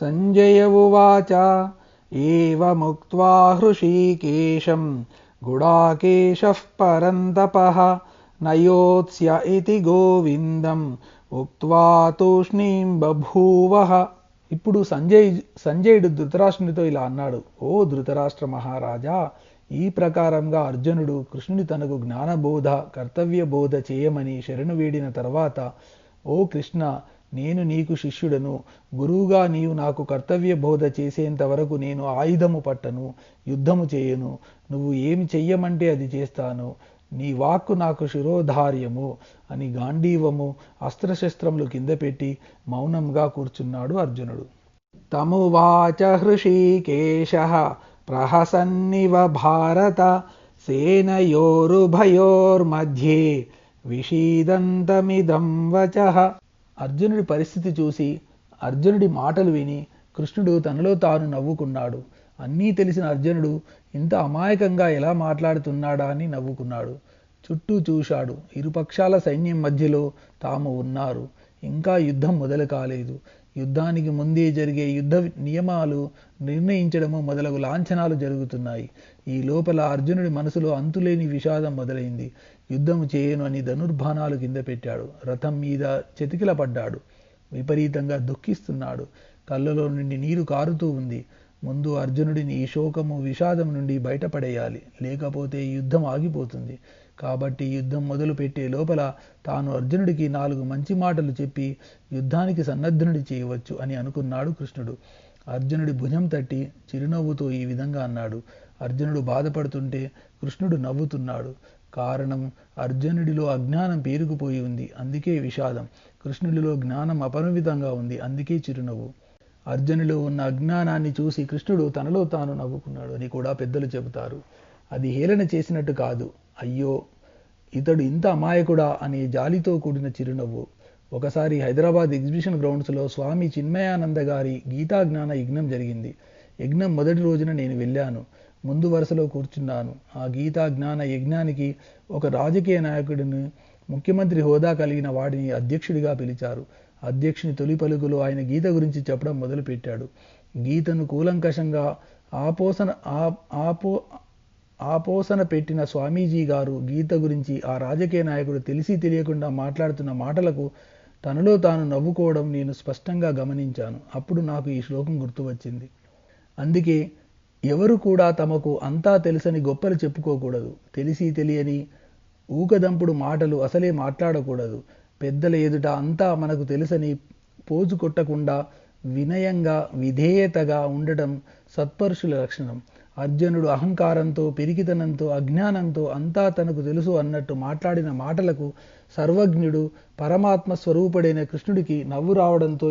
सञ्जय उवाच एवमुक्त्वा हृषीकेशं गुडाकेशः परन्तपः नयोत्स्य इति గోవిందం ఉక్త్వా తూష్ణీం బభూవః ఇప్పుడు సంజయ్ సంజయుడు ధృతరాష్ట్రునితో ఇలా అన్నాడు ఓ ధృతరాష్ట్ర మహారాజా ఈ ప్రకారంగా అర్జునుడు కృష్ణుని తనకు జ్ఞానబోధ కర్తవ్య బోధ చేయమని శరణు వేడిన తర్వాత ఓ కృష్ణ నేను నీకు శిష్యుడను. గురువుగా నీవు నాకు కర్తవ్య బోధ చేసేంత వరకు నేను ఆయుధము పట్టను యుద్ధము చేయను. నువ్వు ఏమి చెయ్యమంటే అది చేస్తాను. నీ వాక్కు నాకు శిరోధార్యము అని గాంధీవము అస్త్రశస్త్రములు కింద పెట్టి మౌనంగా కూర్చున్నాడు అర్జునుడు. తమువాచ హృషీకేశ ప్రహసన్నివ భారత సేనయోరుభయోర్మధ్యే విషీదంతమిదం వచ అర్జునుడి పరిస్థితి చూసి అర్జునుడి మాటలు విని కృష్ణుడు తనలో తాను నవ్వుకున్నాడు. అన్నీ తెలిసిన అర్జునుడు ఇంత అమాయకంగా ఎలా మాట్లాడుతున్నాడా అని నవ్వుకున్నాడు. చుట్టూ చూశాడు. ఇరుపక్షాల సైన్యం మధ్యలో తాము ఉన్నారు. ఇంకా యుద్ధం మొదలు కాలేదు. యుద్ధానికి ముందే జరిగే యుద్ధ నియమాలు నిర్ణయించడము మొదలగు లాంఛనాలు జరుగుతున్నాయి. ఈ లోపల అర్జునుడి మనసులో అంతులేని విషాదం మొదలైంది. యుద్ధము చేయను అని ధనుర్బాణాలు కింద పెట్టాడు. రథం మీద చెతికిల పడ్డాడు విపరీతంగా దుఃఖిస్తున్నాడు. కళ్ళలో నుండి నీరు కారుతూ ఉంది. ముందు అర్జునుడిని ఈ శోకము విషాదం నుండి బయటపడేయాలి. లేకపోతే యుద్ధం ఆగిపోతుంది. కాబట్టి యుద్ధం మొదలుపెట్టే లోపల తాను అర్జునుడికి నాలుగు మంచి మాటలు చెప్పి యుద్ధానికి సన్నద్ధునుడి చేయవచ్చు అని అనుకున్నాడు కృష్ణుడు. అర్జునుడి భుజం తట్టి చిరునవ్వుతో ఈ విధంగా అన్నాడు. అర్జునుడు బాధపడుతుంటే కృష్ణుడు నవ్వుతున్నాడు. కారణం అర్జునుడిలో అజ్ఞానం పేరుకుపోయి ఉంది. అందుకే విషాదం. కృష్ణుడిలో జ్ఞానం అపరిమితంగా ఉంది. అందుకే చిరునవ్వు. అర్జునులో ఉన్న అజ్ఞానాన్ని చూసి కృష్ణుడు తనలో తాను నవ్వుకున్నాడు అని కూడా పెద్దలు చెబుతారు. అది హేళన చేసినట్టు కాదు. అయ్యో ఇతడు ఇంత అమాయకుడా అనే జాలితో కూడిన చిరునవ్వు. ఒకసారి హైదరాబాద్ ఎగ్జిబిషన్ గ్రౌండ్స్లో స్వామి చిన్మయానంద గారి గీతా జ్ఞాన యజ్ఞం జరిగింది. యజ్ఞం మొదటి రోజున నేను వెళ్ళాను. ముందు వరుసలో కూర్చున్నాను. ఆ గీతా జ్ఞాన యజ్ఞానికి ఒక రాజకీయ నాయకుడిని ముఖ్యమంత్రి హోదా కలిగిన వాడిని అధ్యక్షుడిగా పిలిచారు. అధ్యక్షుని తొలి పలుకులో ఆయన గీత గురించి చెప్పడం మొదలుపెట్టాడు. గీతను కూలంకషంగా ఆపోసన ఆపో ఆపోసన పెట్టిన స్వామీజీ గారు గీత గురించి ఆ రాజకీయ నాయకుడు తెలిసి తెలియకుండా మాట్లాడుతున్న మాటలకు తనలో తాను నవ్వుకోవడం నేను స్పష్టంగా గమనించాను. అప్పుడు నాకు ఈ శ్లోకం గుర్తు వచ్చింది అందుకే ఎవరు కూడా తమకు అంతా తెలుసని గొప్పలు చెప్పుకోకూడదు. తెలిసి తెలియని ఊకదంపుడు మాటలు అసలే మాట్లాడకూడదు. పెద్దల ఎదుట అంతా మనకు తెలుసని పోజు కొట్టకుండా వినయంగా విధేయతగా ఉండటం సత్పరుషుల లక్షణం. అర్జునుడు అహంకారంతో పెరిగితనంతో అజ్ఞానంతో అంతా తనకు తెలుసు అన్నట్టు మాట్లాడిన మాటలకు సర్వజ్ఞుడు పరమాత్మ స్వరూపుడైన కృష్ణుడికి నవ్వు రావడంతో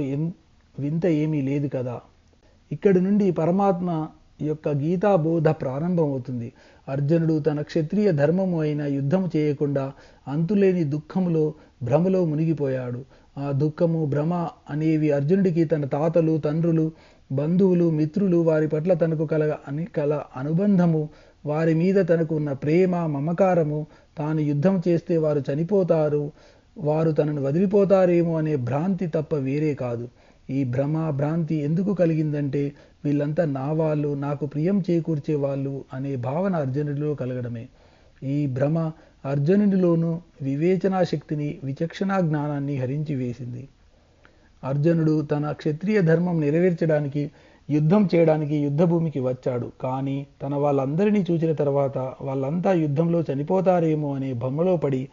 వింత ఏమీ లేదు కదా. ఇక్కడి నుండి పరమాత్మ యొక్క గీతాబోధ ప్రారంభమవుతుంది. అర్జునుడు తన క్షత్రియ ధర్మము అయిన యుద్ధము చేయకుండా అంతులేని దుఃఖములో భ్రమలో మునిగిపోయాడు. ఆ దుఃఖము భ్రమ అనేవి అర్జునుడికి తన తాతలు తండ్రులు బంధువులు మిత్రులు వారి పట్ల తనకు కల అని కల అనుబంధము వారి మీద తనకు ఉన్న ప్రేమ మమకారము తాను యుద్ధం చేస్తే వారు చనిపోతారు వారు తనను వదిలిపోతారేమో అనే భ్రాంతి తప్ప వేరే కాదు. ఈ భ్రమ భ్రాంతి ఎందుకు కలిగిందంటే వీళ్ళంతా నా వాళ్ళు నాకు ప్రియం చేకూర్చే వాళ్ళు అనే భావన అర్జునుడిలో కలగడమే. ఈ భ్రమ అర్జునుడిలోనూ వివేచనా శక్తిని విచక్షణా జ్ఞానాన్ని హరించి వేసింది. అర్జునుడు తన క్షత్రియ ధర్మం నెరవేర్చడానికి యుద్ధం చేయడానికి యుద్ధభూమికి వచ్చాడు. కానీ తన వాళ్ళందరినీ చూసిన తర్వాత వాళ్ళంతా యుద్ధంలో చనిపోతారేమో అనే భ్రమలో పడి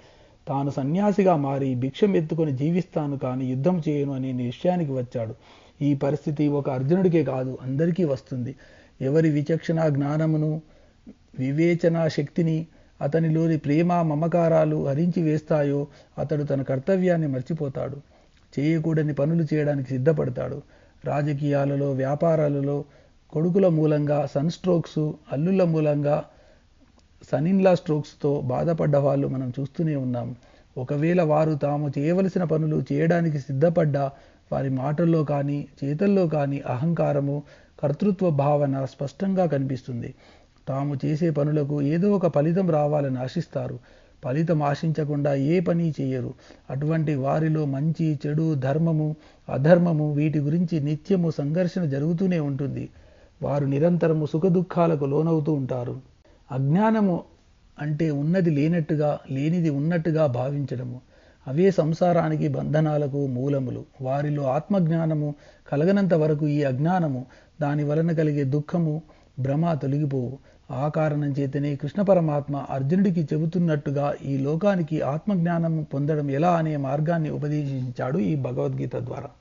తాను సన్యాసిగా మారి భిక్షం ఎత్తుకొని జీవిస్తాను కానీ యుద్ధం చేయను అనే నిశ్చయానికి వచ్చాడు. ఈ పరిస్థితి ఒక అర్జునుడికే కాదు అందరికీ వస్తుంది. ఎవరి విచక్షణ జ్ఞానమును వివేచన శక్తిని అతనిలోని ప్రేమ మమకారాలు హరించి వేస్తాయో అతడు తన కర్తవ్యాన్ని మర్చిపోతాడు. చేయకూడని పనులు చేయడానికి సిద్ధపడతాడు. రాజకీయాలలో వ్యాపారాలలో కొడుకుల మూలంగా సన్ స్ట్రోక్స్ అల్లుల మూలంగా సనిన్లా స్ట్రోక్స్తో బాధపడ్డ వాళ్ళు మనం చూస్తూనే ఉన్నాం. ఒకవేళ వారు తాము చేయవలసిన పనులు చేయడానికి సిద్ధపడ్డా వారి మాటల్లో కానీ చేతల్లో కానీ అహంకారము కర్తృత్వ భావన స్పష్టంగా కనిపిస్తుంది. తాము చేసే పనులకు ఏదో ఒక ఫలితం రావాలని ఆశిస్తారు. ఫలితం ఆశించకుండా ఏ పని చేయరు. అటువంటి వారిలో మంచి చెడు ధర్మము అధర్మము వీటి గురించి నిత్యము సంఘర్షణ జరుగుతూనే ఉంటుంది. వారు నిరంతరము సుఖదుఖాలకు లోనవుతూ ఉంటారు. అజ్ఞానము అంటే ఉన్నది లేనట్టుగా లేనిది ఉన్నట్టుగా భావించడము. అవే సంసారానికి బంధనాలకు మూలములు. వారిలో ఆత్మజ్ఞానము కలగనంత వరకు ఈ అజ్ఞానము దాని వలన కలిగే దుఃఖము భ్రమ తొలగిపోవు. ఆ కారణం చేతనే కృష్ణ పరమాత్మ అర్జునుడికి చెబుతున్నట్టుగా ఈ లోకానికి ఆత్మజ్ఞానం పొందడం ఎలా అనే మార్గాన్ని ఉపదేశించాడు ఈ భగవద్గీత ద్వారా.